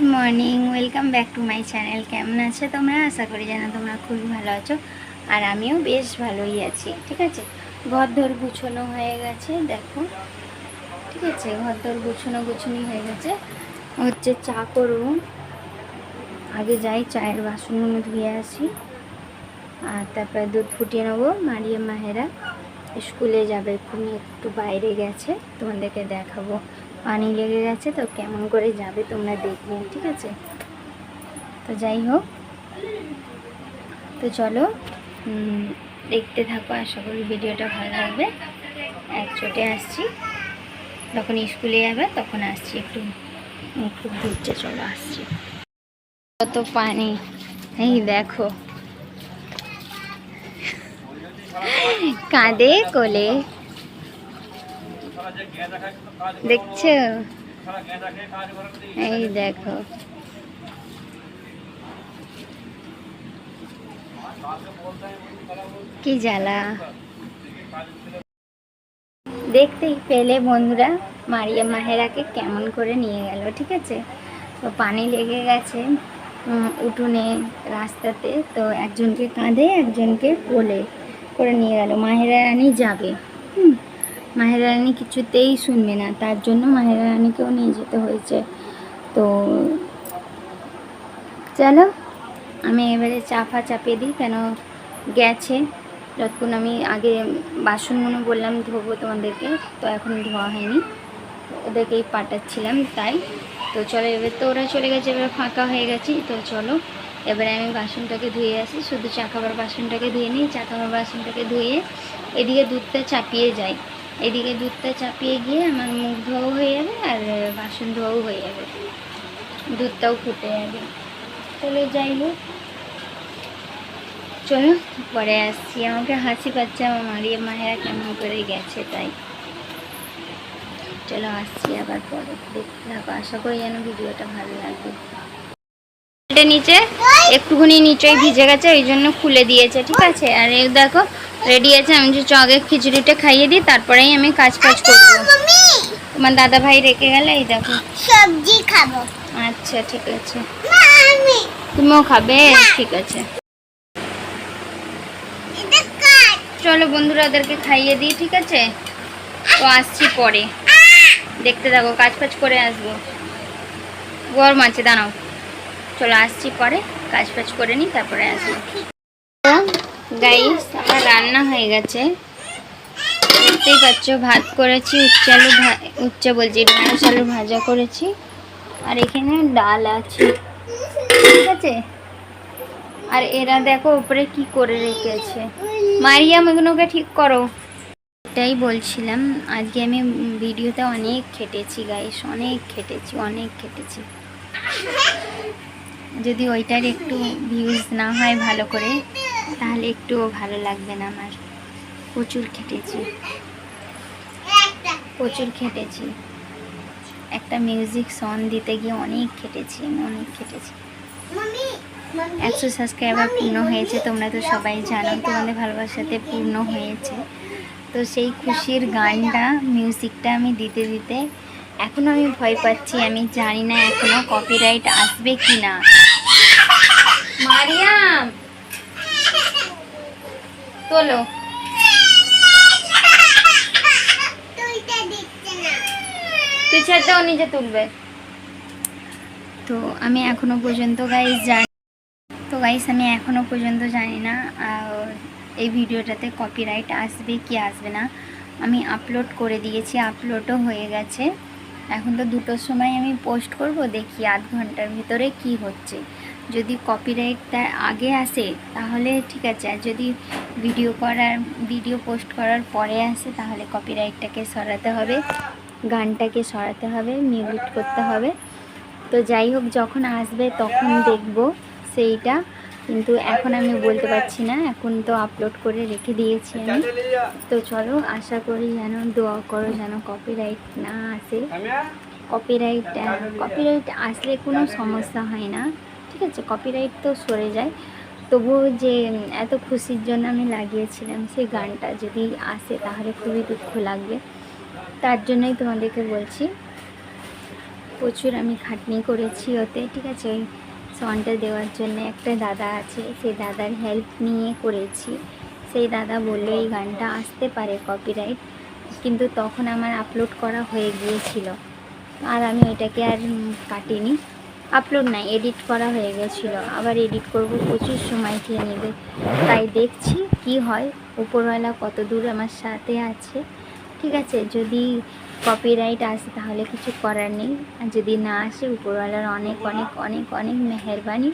Good morning welcome back to my channel কেমন আছে তোমরা? আশা করি যেন তোমরা খুবই ভালো আছো। আর আমিও বেশ ভালোই আছি, ঠিক আছে? ঘর ধর গুছানো হয়ে গেছে, দেখো। ঠিক আছে ঘর ধর গুছানো গুছানি হয়ে গেছে। হচ্ছে চা করব। আগে যাই, চায়ের বাসনগুলো ধুয়ে আসি। আর তারপরে দুধ ফুটিয়ে নেব। মারিয়া মাহেরা স্কুলে যাবে এক্ষুনি একটু বাইরে গেছে। তোমাদেরকে দেখাবো। পানি লেগে গেছে তো কেমন করে যাবে তোমরা দেখবে, ঠিক আছে? তো যাই হোক, তো চলো দেখতে থাকো, আশা করি ভিডিওটা ভালো লাগবে। এক চোটে আসছি, যখন স্কুলে যাবে তখন আসছি একটু একটু ঘুরছে চলো আসছি। কত পানি, এই দেখো। কাঁদে কোলে। দেখছ? এই দেখো। কি জ্বালা। দেখতেই পেলে বন্ধুরা মারিয়া মাহেরাকে কেমন করে নিয়ে গেল ঠিক আছে? তো পানি লেগে গেছে উঠোনে রাস্তাতে তো একজনকে কাঁধে একজনকে কোলে করে নিয়ে গেল। মাহেরা রানী যাবে হুম? মাহেরা রানী কিছুতেই শুনবে না। তার জন্য মাহেরা রানীকেও নিয়ে যেতে হয়েছে। তো চলো, আমি এবারে চাপা চাপিয়ে দিই, কেন গেছে? যতক্ষণ আমি আগে বাসনগুলো বললাম ধোবো তোমাদেরকে, তো এখন ধোয়া হয়নি। ওদেরকেই পাঠাচ্ছিলাম তাই। তো চলো, এবার তো ওরা চলে গেছে, এবার ফাঁকা হয়ে গেছি। তো চলো, এবারে আমি বাসনটাকে ধুয়ে আসি। শুধু চা খাবার বাসনটাকে ধুয়ে নিই, চা খাবার বাসনটাকে ধুয়ে এদিকে দুধটা চাপিয়ে যাই। এদিকে দুধটা চাপিয়ে গিয়ে আমার মুখ ধোয়াও হয়ে যাবে আর বাসন ধোয়াও হয়ে যাবে। দুধটাও ফুটে যাবে। চলো যাই হোক। চলো, পরে আসছি। আমাকে হাসি পাচ্ছে আমার মারিয়া মায়েরা কেমন করে গেছে তাই। চলো আসছি আবার পরে। দেখতে থাকো আশা করি যেন ভিডিওটা ভালো লাগবে। নিচে, একটুখানি নিচেই ভিজে গেছে, ওই জন্য খুলে দিয়েছে, ঠিক আছে? আর এই দেখো রেডি আছে আমি যে আগে খিচুড়িটা খাইয়ে দিই তারপরেই আমি কাজ কাজ করব। তোমার দাদা ভাই রেখে গেলে এই দেখো। সবজি খাব। আচ্ছা ঠিক আছে। তুমিও খাবে? ঠিক আছে। চলো বন্ধুরা ওদেরকে খাইয়ে দিই ঠিক আছে? তো আসছি পরে। দেখতে থাকো কাজ ফাজ করে আসব। গরম আছে দাঁড়াও। চলো আসছি পরে কাজ ফাজ করে নিই তারপরে আসব। গাইস আমার রান্না হয়ে গেছে। দেখতেই পাচ্ছ, ভাত করেছি, উচ্চ আলু ভা- উচ্চ বলছি ঢেঁড়স আলু ভাজা করেছি। আর এখানে ডাল আছে। ঠিক আছে? আর এরা দেখো উপরে কি করে রেখেছে। মারিয়াম এগুলোকে ঠিক করো। এটাই বলছিলাম, আজকে আমি ভিডিওতে অনেক খেটেছি গাইস অনেক খেটেছি অনেক খেটেছি। যদি ওইটার একটু ভিউজ না হয় ভালো করে তাহলে একটুও ভালো লাগবে না আমার। প্রচুর খেটেছি। প্রচুর খেটেছি। একটা মিউজিক সং দিতে গিয়ে অনেক খেটেছি অনেক খেটেছি। একশো সাবস্ক্রাইবার পূর্ণ হয়েছে, তোমরা তো সবাই জানো, তোমাদের ভালোবাসাতে পূর্ণ হয়েছে। তো সেই খুশির গানটা মিউজিকটা আমি দিতে দিতে এখনও আমি ভয় পাচ্ছি, আমি জানি না এখনও কপিরাইট আসবে কি না মারিয়াম ও নিজে তুলবে। তো আমি এখনও পর্যন্ত গাইজ জানি তো গাইস আমি এখনও পর্যন্ত জানি না এই ভিডিওটাতে কপিরাইট আসবে কি আসবে না। আমি আপলোড করে দিয়েছি আপলোডও হয়ে গেছে। এখন তো দুটোর সময় আমি পোস্ট করব, দেখি আধ ঘণ্টার ভিতরে কি হচ্ছে। যদি কপিরাইট তার আগে আসে তাহলে ঠিক আছে। আর যদি ভিডিও করার ভিডিও পোস্ট করার পরে আসে তাহলে কপিরাইটটাকে সরাতে হবে গানটাকে সরাতে হবে মিউট করতে হবে। তো যাই হোক যখন আসবে তখন দেখব সেইটা। কিন্তু এখন আমি বলতে পারছি না এখন তো আপলোড করে রেখে দিয়েছি আমি। তো চলো আশা করি যেন দোয়া করো যেন কপিরাইট না আসে। কপিরাইট কপিরাইট আসলে কোনো সমস্যা হয় না। ঠিক আছে কপিরাইট তো সরে যায়। তবুও যে এত খুশির জন্য আমি লাগিয়েছিলাম সেই গানটা যদি আসে তাহলে খুবই দুঃখ লাগবে। তার জন্যই তোমাদেরকে বলছি, প্রচুর আমি খাটনি করেছি ওতে, ঠিক আছে? ওই সনটা দেওয়ার জন্য একটা দাদা আছে, সেই দাদার হেল্প নিয়ে করেছি। সেই দাদা বলল এই গানটা আসতে পারে কপিরাইট কিন্তু তখন আমার আপলোড করা হয়ে গিয়েছিল। আর আমি ওইটাকে আর কাটিনি। আপলোড নাই এডিট করা হয়ে গেছিল। আবার এডিট করব, প্রচুর সময় খেয়ে নেবে। তাই দেখছি কি হয়, উপরওয়ালা কত দূর আমার সাথে আছে। ঠিক আছে, যদি কপিরাইট আসে তাহলে কিছু করার নেই। আর যদি না আসে, উপরওয়ালার অনেক অনেক অনেক অনেক মেহরবানি।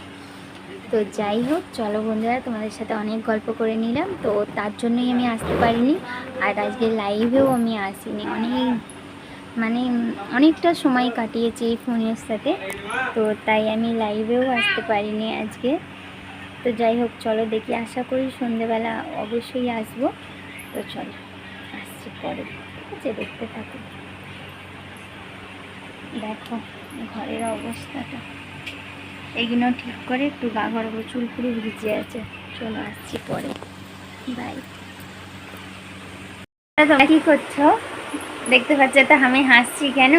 তো যাই হোক, চলো বন্ধুরা, তোমাদের সাথে অনেক গল্প করে নিলাম। তো তার জন্যই আমি আসতে পারিনি, আর আজকে লাইভেও আমি আসিনি। অনেক মানে অনেকটা সময় কাটিয়েছি এই ফোনের সাথে। তো তাই আমি লাইভেও আসতে পারিনি আজকে। তো যাই হোক, চলো দেখি। আশা করি সন্ধেবেলা অবশ্যই আসব। তো চলো, আসছি পরে। ঠিক আছে, দেখতে থাকো। দেখো, ঘরের অবস্থাটা। এগুলো ঠিক করে একটু গা ঘর চুল পুরো ভিজে আছে। চলো, আসছি পরে। বাই তোমরা কি করছ? দেখতে পাচ্ছ তো আমি হাসছি কেন?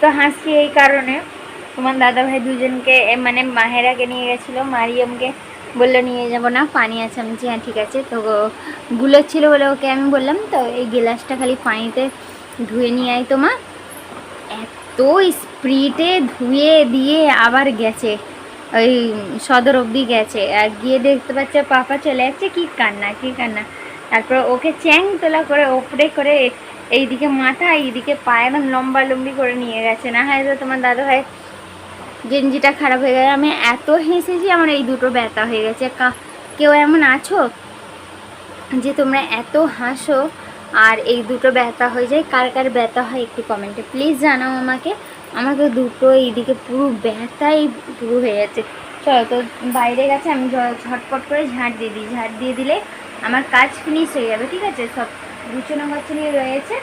তো হাসছি এই কারণে। তোমার দাদা ভাই দুজনকে মানে মাহেরাকে নিয়ে গেছিল, মারিয়ামকে বলল, নিয়ে যাব না, পানি আছে। আমি হ্যাঁ ঠিক আছে। তো গুলো ছিল বলে ওকে আমি বললাম, তো এই গিলাসটা খালি পানিতে ধুয়ে নিয়ে আয় তোমা এত স্প্রিটে ধুয়ে দিয়ে আবার গেছে। ওই সদর অবধি গেছে। আর গিয়ে দেখতে পাচ্ছে, পাপা চলে যাচ্ছে, কি কান্না কি কান্না। তারপর ওকে চ্যাং তোলা করে, ওপরে করে এইদিকে মাথা, এইদিকে পা একদম লম্বা লম্বি করে নিয়ে গেছে। না হয় তো তোমার দাদা ভাই গেঞ্জিটা খারাপ হয়ে গেছে। আমি এত হেসেছি, আমার এই দুটো ব্যথা হয়ে গেছে। কেউ এমন আছো যে তোমরা এত হাসো আর এই দুটো ব্যথা হয়ে যায়? কার কার ব্যথা হয় একটু কমেন্টে প্লিজ জানাও আমাকে। আমার তো দুটো, এইদিকে পুরো ব্যথাই পুরো হয়ে যাচ্ছে। চলো তো বাইরে গেছে, আমি ঝটপট করে ঝাঁট দিয়ে দিই। ঝাঁট দিয়ে দিলে আমার কাজ ফিনিশ হয়ে যাবে, ঠিক আছে? সব গুছানো গাছানি রয়েছে।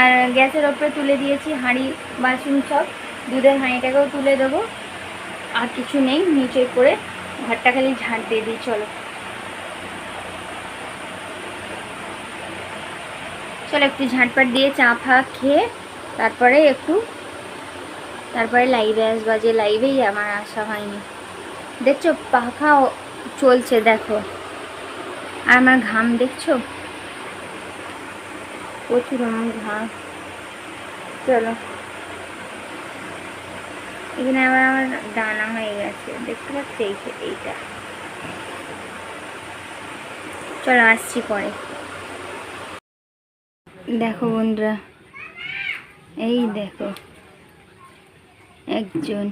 আর গ্যাসের ওপরে তুলে দিয়েছি হাঁড়ি বাসন সব দুধের হাঁড়িটাকেও তুলে দেবো। আর কিছু নেই, নিচে করে ঘরটা খালি ঝাঁট দিয়ে দিই, চলো। চলো একটু ঝাঁটপাট দিয়ে চা ফা খেয়ে তারপরে একটু তারপরে লাইভে আসবা। যে লাইভেই আমার আসা হয়নি। দেখছ, পাখা চলছে, দেখো। আর আমার ঘাম, দেখছ? প্রচুর আমার ঘাস। চলো। এখানে আবার আমার দানা হয়ে গেছে। দেখতে পাচ্ছি এই এইটা। চলো আসছি পরে। দেখো বন্ধুরা, এই দেখো একজন।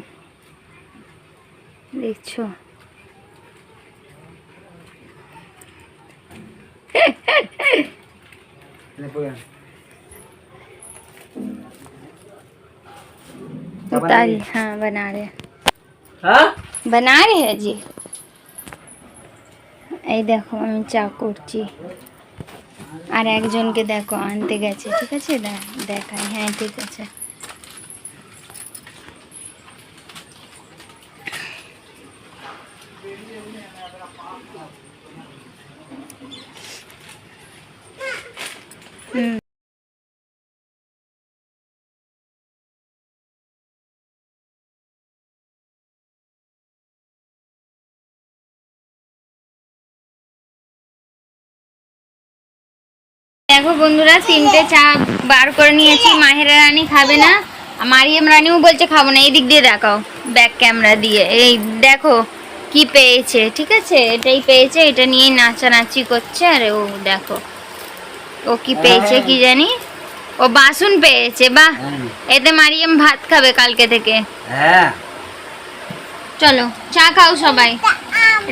দেখছ? उतारी हाँ बना रहे बना रहे हैं जी এই দেখো আমি চা করছি আর একজনকে দেখো আনতে গেছে ঠিক আছে দে- দেখাই হ্যাঁ ঠিক আছে দেখো বন্ধুরা তিনটে চা বার করে নিয়েছি। মাহেরা রানী খাবে না মারিয়াম রানীও বলছে খাব না। এই দিক দিয়ে দেখাও ব্যাক ক্যামেরা দিয়ে। এই দেখো কি পেয়েছে ঠিক আছে? এটাই পেয়েছে এটা নিয়েই নাচানাচি করছে আর ও দেখো ও কি পেয়েছে কি জানি? ও বাসন পেয়েছে বাহ! এতে মারিয়াম ভাত খাবে কালকে থেকে। হ্যাঁ। চলো চা খাও সবাই।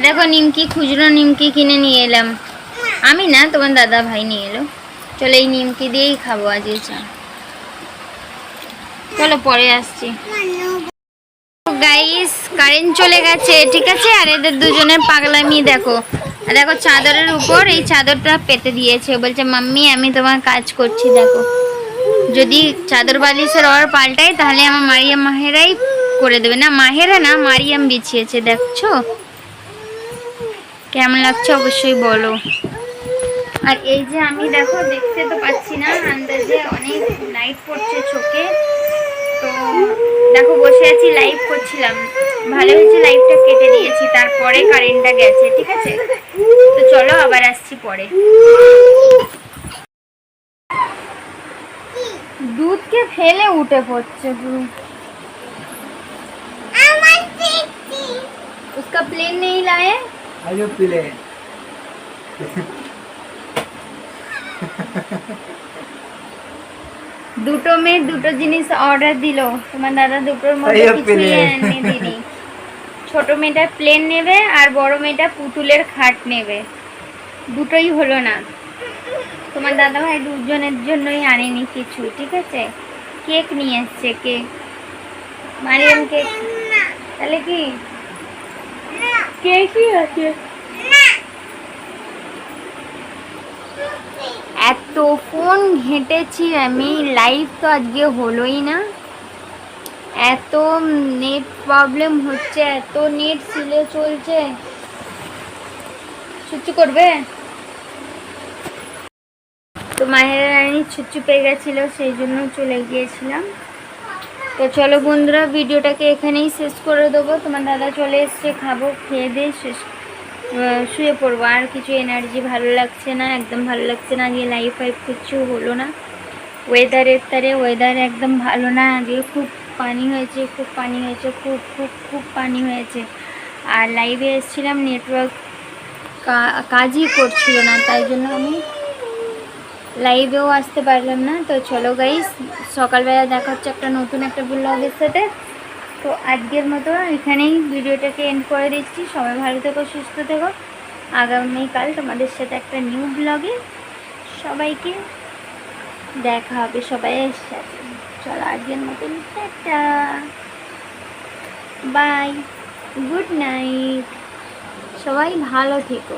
দেখো নিমকি খুচরো নিমকি কিনে নিয়ে এলাম। আমি না তোমার দাদা ভাই নিয়ে এলো। চলো এই নিমকি দিয়েই খাব আজকে চা। চলো পরে আসছি। গাইস কারেন্ট চলে গেছে, ঠিক আছে? আর এদের দুজনের পাগলামি দেখো। দেখো চাদরের উপর, এই চাদরটা পেতে দিয়েছে। বলছে, মাম্মি, আমি তোমার কাজ করছি, দেখো। যদি চাদর বালিশের ওর পাল্টাই তাহলে আমার মারিয়াম মাহেরাই করে দেবে। না, মাহেরা না, মারিয়াম বিছিয়েছে, দেখছ? কেমন লাগছে অবশ্যই বলো। আর এই যে আমি দেখো দেখতে তো পাচ্ছি না আন্দাজে অনেক লাইট পড়ছে চোখে তো দেখো বসে আছি লাইভ করছিলাম ভালো হয়েছে লাইভটা কেটে দিয়েছি তারপরে কারেন্টটা গেছে ঠিক আছে তো চলো আবার আসছি পরে দুধকে ফেলে উঠে পড়ছে পুরো আমার দিচ্ছি उसका प्लेन नहीं लाए आयो पिले দুটো মেয়ে দুটো জিনিস অর্ডার দিল। তোমার দাদা দুটোর মধ্যে কিছুই। এনে দিনি ছোট মেয়েটা প্লেন নেবে আর বড় মেয়েটা পুতুলের খাট নেবে। দুটোই হলো না। তোমার দাদা ভাই দুজনের জন্যই আনেনি কিছু ঠিক আছে? কেক নিয়ে এসছে কেক। মারিয়াম কেক। তাহলে কি? কেকই আছে না এত ফোন ঘেঁটেছি আমি লাইভ তো আজকে হলোই না। এত নেট প্রবলেম হচ্ছে, এত নেট সিলে চলছে। ছুচু করবে? তো মাহের রানী ছুচু পেয়ে গেছিল, সেই জন্য চলে গিয়েছিলাম। তো চলো বন্ধুরা, ভিডিওটাকে এখানেই শেষ করে দেবো। তোমার দাদা চলে এসছে, খাব, খেয়ে দিয়ে শেষ শুয়ে পড়ব। আর কিছু এনার্জি ভালো লাগছে না, একদম ভালো লাগছে না, আজকে লাইফ ফাইফ কিছু হলো না। ওয়েদারের তারে ওয়েদার একদম ভালো না, আজকে খুব পানি হয়েছে, খুব পানি হয়েছে, খুব খুব খুব পানি হয়েছে। আর লাইভে এসেছিলাম নেটওয়ার্ক কাজই করছিল না, তাই জন্য আমি লাইভেও আসতে পারলাম না। তো চলো গাইস সকালবেলা দেখা হচ্ছে একটা নতুন একটা ব্লগের সাথে। তো আজকের মতো এখানেই ভিডিওটাকে এন্ড করে দিচ্ছি। সবাই ভালো থেকো, সুস্থ থেকো। আগামীকাল তোমাদের সাথে একটা নিউ ব্লগে সবাইকে দেখা হবে সবাইয়ের সাথে চলো আজকের মতন টাটা। বাই গুড নাইট সবাই ভালো থেকো।